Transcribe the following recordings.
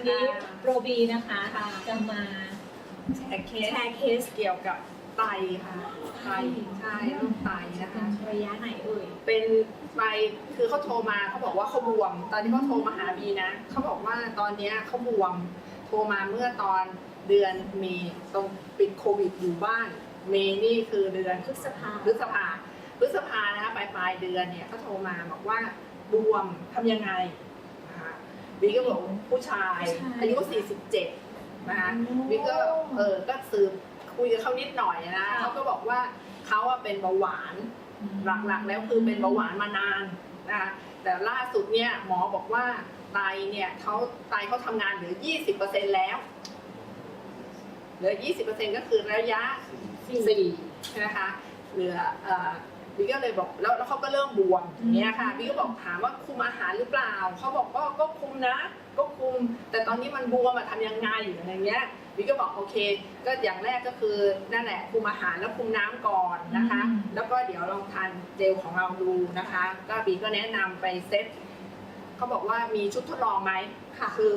วันนี้โรบีนะคะค่ะจะมาแชร์เคสแชร์เคสเกี่ยวกับไตค่ะไตใช่โรคไตนะคะ ระยะไหนเอ่ยเป็นไตคือเขาโทรมาเขาบอกว่าเขาบวม ตอนที่เขาโทรมาหาบีนะเขาบอกว่าตอนเนี้ยเขาบวม โทรมาเมื่อตอนเดือนเมษตรงปิดโควิดอยู่บ้าน เมษนี่คือเดือนพฤษภาพฤษภาพฤษภานะคะปลายปลายเดือนเนี่ยเขาโทรมาบอกว่าบวมทำยังไงนะคะ บีก็บอกผู้ชายอายุ47นะคะบีก็เออก็สืบคุยกับเขานิดหน่อยนะเขาก็บอกว่าเขาอะเป็นเบาหวานหลักๆ แล้วคือเป็นเบาหวานมานานนะคะแต่ล่าสุดเนี่ยหมอบอกว่าไตเนี่ยเขาไตเขาทำงานเหลือ 20%แล้วเหลือ 20%ก็คือระยะ สี่นะคะเหลือเอ่อ บิ๊กก็เลยบอกแล้วแล้วเขาก็เริ่มบวมอย่างเงี้ยค่ะบิ๊กก็บอกถามว่าคุมอาหารหรือเปล่าเขาบอกก็ก็คุมนะ ก็คุม แต่ตอนนี้มันบวมอะทำยังไงอะไรเงี้ยบิ๊กก็บอกโอเค ก็อย่างแรกก็คือนั่นแหละคุมอาหารแล้วคุมน้ำก่อนนะคะอืมแล้วก็เดี๋ยวลองทานเจลของเราดูนะคะ ก็บิ๊กก็แนะนำไปเซตเขาบอกว่ามีชุดทดลองไหมค่ะคือ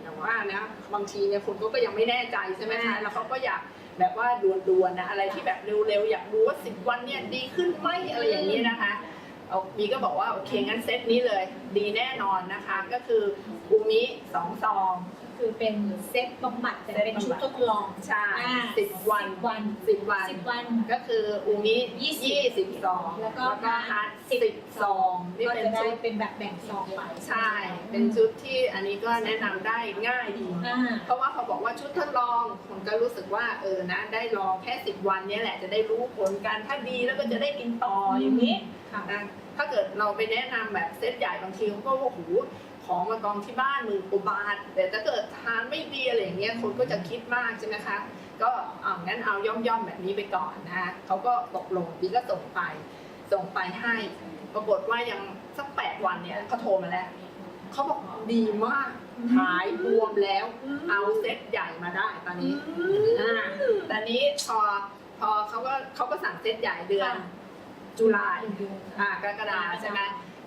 อย่างว่านะบางทีเนี่ยคนก็ยังไม่แน่ใจใช่ไหมคะอ่าแล้วเขาก็อยาก แบบว่าด่วนๆนะอะไรที่แบบเร็วๆ อยากรู้ว่าสิบวันเนี่ยดีขึ้นไหมอะไรอย่างนี้นะคะมีก็บอกว่าโอเคงั้นเซตนี้เลย ดีแน่นอนนะคะ ก็คืออูมิสองซองคือเป็นเซตบำบัดแต่เป็นชุดทดลองใช่อ่าสิบวันวันสิบวันสิบวัน ก็คืออูมิยี่ยี่สิสิบบซองแล้วก็ฮาร์ดสิบซองนี่ก็เป็จะนได้ชุดเป็นแบบแบ่งซองไปใช่ เป็นชุดที่อันนี้ก็แนะนำได้ง่ายดีอ่าเพราะว่าเขาบอกว่าชุดทดลองผมก็รู้สึกว่าเออนะ ได้ลองแค่สิบวันเนี้แหละจะได้รู้ผลกันถ้าดีแล้วก็จะได้กินต่ออย่างนี้ค่ะนะถ้าเกิดเราไปแนะนำแบบเซตใหญ่บางทีเขาก็ว่าโอ้โห ของมากองที่บ้านหมือกว่าบาทแต่ถ้าเกิดทานไม่ดีอะไรอย่างเงี้ยคนก็จะคิดมากใช่ไหมคะก็เอางั้นเอาย่อมๆแบบนี้ไปก่อนนะคะเขาก็ตกลงดีก็ส่งไป ส่งไปให้ ปรากฏว่ายังสักแปดวันเนี่ยเขาโทรมาแล้วเขาบอกดีมากหายบวมแล้ว เอาเซตใหญ่มาได้ตอนนี้อ่าตอนนี้พอพอเขาก็เขาก็สั่งเซตใหญ่เดือนค่ะจุลายอ่ากรกฎาใช่ไหม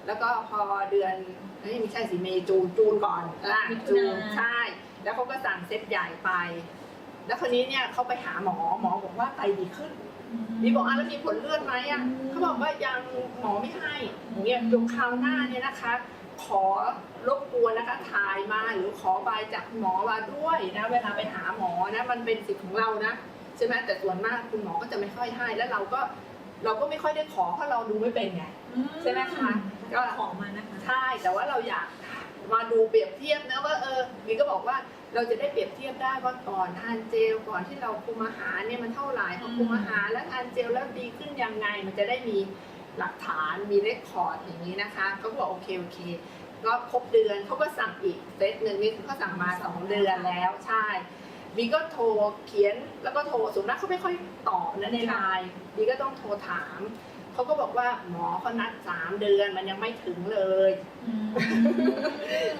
แล้วก็พอเดือนเอ้ยไม่ใช่สิเมย์จูนจูนก่อนอ่ามิถุนาจูนใช่ แล้วเขาก็สั่งเซตใหญ่ไป แล้วคนนี้เนี่ยเขาไปหาหมอหมอบอกว่าไตดีขึ้นมีบอกอะแล้วมีผลเลือดไหมอะอืมเขาบอกว่ายังหมอไม่ให้อย่างเงี้ยเดี๋ยวคราวหน้าเนี่ยนะคะ ขอรบกวนนะคะถ่ายมาหรือขอใบจากหมอมาด้วยนะเวลาไปหาหมอนะมันเป็นสิทธิ์ของเรานะใช่ไหมแต่ส่วนมากคุณหมอก็จะไม่ค่อยให้ แล้วเราก็เราก็ไม่ค่อยได้ขอเพราะเราดูไม่เป็นไงใช่ไหมคะ ก็ของมานะคะใช่แต่ว่าเราอยากมาดูเปรียบเทียบนะว่าเออมีก็บอกว่าเราจะได้เปรียบเทียบได้ว่าก่อนทานเจลก่อนที่เราคุมอาหารเนี่ยมันเท่าไหร่พอคุมอาหารแล้วทานเจลแล้วดีขึ้นยังไง มันจะได้มีหลักฐานมีเรคคอร์ดอย่างนี้นะคะเขาก็บอกโอเคโอเคก็ครบเดือนเขาก็สั่งอีกเซตหนึ่งนี่เขาสั่งมาสองเดือนแล้วใช่บีก็โทรเขียนแล้วก็โทรส่วนมากเขาไม่ค่อยตอบนะในไลน์บีก็ต้องโทรถาม เขาก็บอกว่าหมอเขานัดสามเดือนมันยังไม่ถึงเลย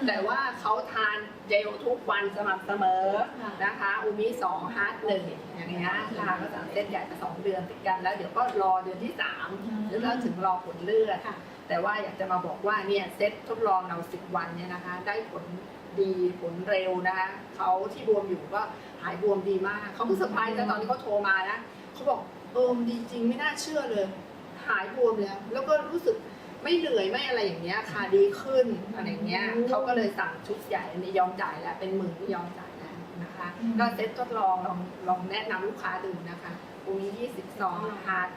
แต่ว่าเขาทานเจลทุกวันสม่ำเสมอค่ะนะคะอูมิสองฮาร์ดหนึ่งอย่างเงี้ยค่ะก็สั่งเส้นใหญ่มาสองเดือนติดกันแล้วเดี๋ยวก็รอเดือนที่สามแล้วก็ถึงรอผลเลือดค่ะแต่ว่าอยากจะมาบอกว่าเนี่ยเซตทดลองเราสิบวันเนี่ยนะคะ ได้ผลดีผลเร็วนะคะเขาที่บวมอยู่ก็หายบวมดีมากเขาก็เซอร์ไพรส์นะตอนที่เขาโทรมานะเขาบอกเออมันดีจริงไม่น่าเชื่อเลย หายบวมแล้ว แล้วก็รู้สึกไม่เหนื่อยไม่อะไรอย่างเงี้ยค่ะดีขึ้นอะไรอย่างเงี้ยอืมเขาก็เลยสั่งชุดใหญ่อันนี้ยอมจ่ายแล้วเป็นหมื่นที่ยอมจ่ายแล้วนะคะอืมก็เซตทดลองลองลองแนะนำลูกค้าดูนะคะอูมียี่สิบซองฮาร์ด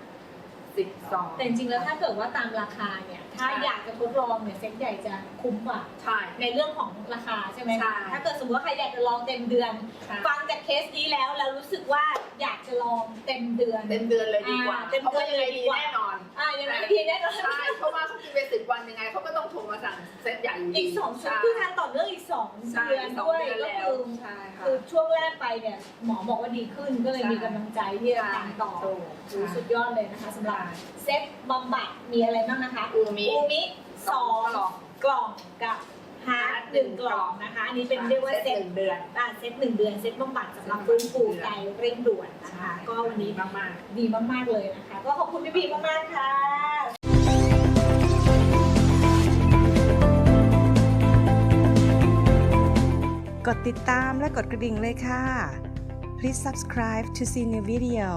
สิบซองแต่จริงๆแล้วถ้าเกิดว่าตามราคาเนี่ยถ้าใช่อยากจะทดลองเนี่ยเซ็ตใหญ่จะคุ้มกว่าใช่ในเรื่องของราคาใช่ไหมใช่คะถ้าเกิดสมมติว่าใครอยากจะลองเต็มเดือนค่ะฟังจากเคสนี้แล้วแล้วรู้สึกว่า อยากจะลองเต็มเดือนเต็มเดือนเลยดีกว่าอ่าเต็มเพราะว่ายังไงเดือนเลยดีดีกว่า แน่นอนอ่ายังไงพี่แน่นอนใช่เพราะว่าเขากินไปสิบวันยังไงเขาก็ต้องโทรมาสั่งเซตใหญ่อยู่ดีอีกสองชุดใช่ คือทานต่อเนื่องอีกสองใช่เดือนสองด้วยเดือนก็แล้วคือใช่ค่ะ คือช่วงแรกไปเนี่ยหมอบอกว่าดีขึ้นก็เลยใช่มีกำลังใจที่จะทานต่อถูกโอ้โหใช่สุดยอดเลยนะคะสำหรับเซ็ตบำบัดมีอะไรบ้างนะคะอูมิ อูมิสองกล่อง กล่องกับ ฮาร์ดหนึ่งกล่องนะคะ อันนี้เป็นเรียกว่าเซ็ตหนึ่งเดือนอ่าเซ็ตหนึ่งเดือนเซ็ตบำบัดสำหรับฟื้นฟูไตเร่งด่วนนะใช่คะ ก็วันนี้มากมากดีมากๆเลยนะคะ ก็ขอบคุณพี่บีมากๆค่ะกดติดตามและกดกระดิ่งเลยค่ะ Please subscribe to see new video